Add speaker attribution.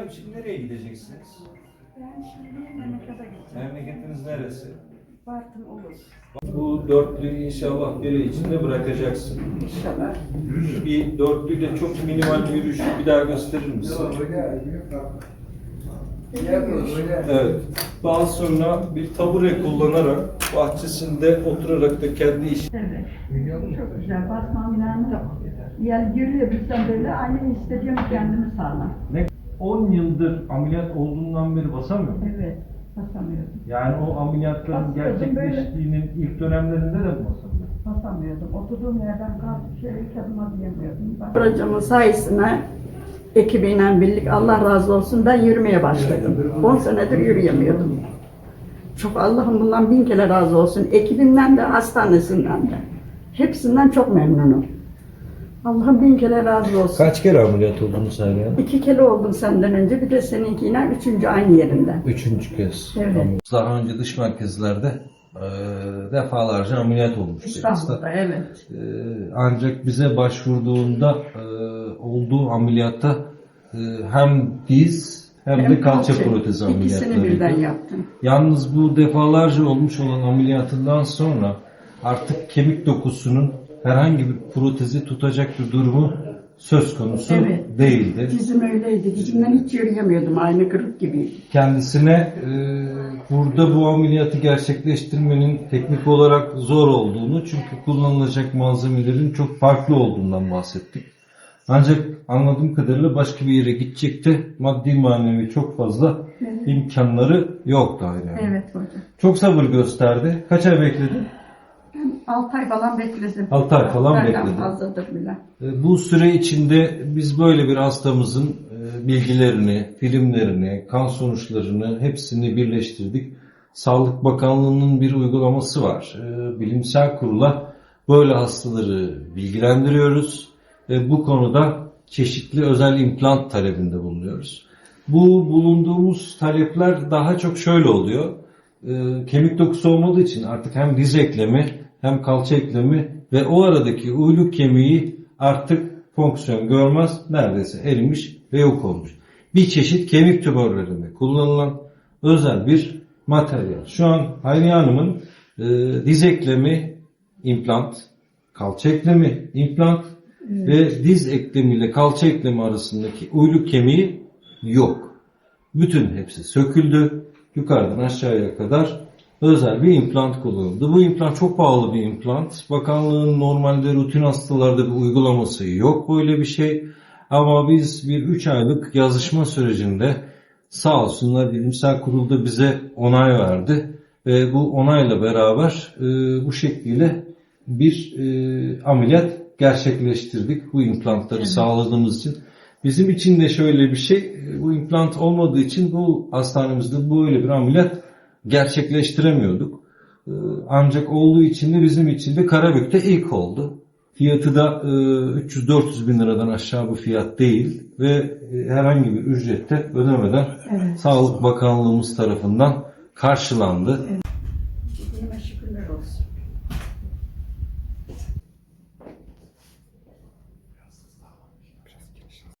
Speaker 1: Hanım şimdi nereye gideceksiniz?
Speaker 2: Ben şimdi memlekete gideceğim.
Speaker 1: Memleketiniz neresi?
Speaker 2: Bartın olur.
Speaker 1: Bu dörtlüyü inşallah biri içinde bırakacaksın.
Speaker 2: İnşallah.
Speaker 1: Bir dörtlüyle çok minimal bir yürüyüşü bir daha gösterir misin? Evet. Daha sonra bir tabure kullanarak bahçesinde oturarak da kendi iş
Speaker 2: Evet. Çok güzel. Batmanlarını da yani bizden böyle aynı istediğim kendimi sağlam.
Speaker 1: Ne? 10 yıldır ameliyat olduğundan beri basamıyor mu?
Speaker 2: Evet. Basamıyordum.
Speaker 1: Yani o ameliyatların
Speaker 2: Bastırdım
Speaker 1: gerçekleştiğinin ilk dönemlerinde de mi basamıyor?
Speaker 2: Basamıyordum. Oturduğum yerden kalkıp şöyle ilk adım atayamıyordum. Hocamın sayesinde ekibiyle birlik Allah razı olsun ben yürümeye başladım. 10 senedir yürüyemiyordum. Çok Allah'ım bundan bin kere razı olsun. Ekibimden de hastanesinden de. Hepsinden çok memnunum. Allah'ım bin kere razı olsun.
Speaker 3: Kaç kere ameliyat oldunuz Hayriye Hanım?
Speaker 2: İki kere oldum senden önce bir de seninkiyle üçüncü aynı yerinden.
Speaker 3: Üçüncü kez.
Speaker 2: Evet.
Speaker 3: Daha önce dış merkezlerde e, defalarca ameliyat olmuş.
Speaker 2: İstanbul'da evet.
Speaker 3: E, ancak bize başvurduğunda e, olduğu ameliyatta e, hem diz hem, de kalça protezi
Speaker 2: İkisini birden yaptım.
Speaker 3: Yalnız bu defalarca olmuş olan ameliyatından sonra artık kemik dokusunun herhangi bir protezi tutacak bir durumu söz konusu
Speaker 2: Evet.
Speaker 3: değildi.
Speaker 2: Dizim öyleydi. Dizimden hiç yürüyemiyordum. Aynı kırık gibiydi.
Speaker 3: kendisine e, burada bu ameliyatı gerçekleştirmenin teknik olarak zor olduğunu çünkü kullanılacak malzemelerin çok farklı olduğundan bahsettik. Ancak anladığım kadarıyla başka bir yere gidecekti. Maddi manevi çok fazla
Speaker 2: Evet.
Speaker 3: imkanları yoktu yani.
Speaker 2: Evet hocam.
Speaker 3: Çok sabır gösterdi. Kaç ay bekledi?
Speaker 2: Ben 6 ay falan bekledim.
Speaker 3: Altı ay falan
Speaker 2: Benden
Speaker 3: bekledi.
Speaker 2: fazladır bile.
Speaker 3: E, Bu süre içinde biz böyle bir hastamızın e, bilgilerini, filmlerini, kan sonuçlarını hepsini birleştirdik. Sağlık Bakanlığı'nın bir uygulaması var. E, Bilimsel kurula böyle hastaları bilgilendiriyoruz. bu konuda çeşitli özel implant talebinde bulunuyoruz. Bu bulunduğumuz talepler daha çok şöyle oluyor. E, Kemik dokusu olmadığı için artık hem diz eklemi hem kalça eklemi ve o aradaki uyluk kemiği artık fonksiyon görmez, neredeyse erimiş ve yok olmuş. Bir çeşit kemik tümörlerinde kullanılan özel bir materyal. Şu an Hayriye Hanım'ın e, diz eklemi implant, kalça eklemi implant ve diz eklemi ile kalça eklemi arasındaki uyluk kemiği yok. Bütün hepsi söküldü. Yukarıdan aşağıya kadar özel bir implant kullanıldı. Bu implant çok pahalı bir implant. Bakanlığın normalde rutin hastalarda bir uygulaması yok böyle bir şey. Ama biz bir 3 aylık yazışma sürecinde sağ olsunlar bilimsel kurulda bize onay verdi. Ve bu onayla beraber e, bu şekliyle bir e, ameliyat gerçekleştirdik. Bu implantları sağladığımız için. Bizim için de şöyle bir şey, e, bu implant olmadığı için bu hastanemizde böyle bir ameliyat gerçekleştiremiyorduk. E, Ancak olduğu için de bizim için de Karabük'te ilk oldu. Fiyatı da e, 300-400 bin liradan aşağı bir fiyat değil ve e, herhangi bir ücrette ödemeden
Speaker 2: Evet.
Speaker 3: Sağlık Bakanlığımız tarafından karşılandı.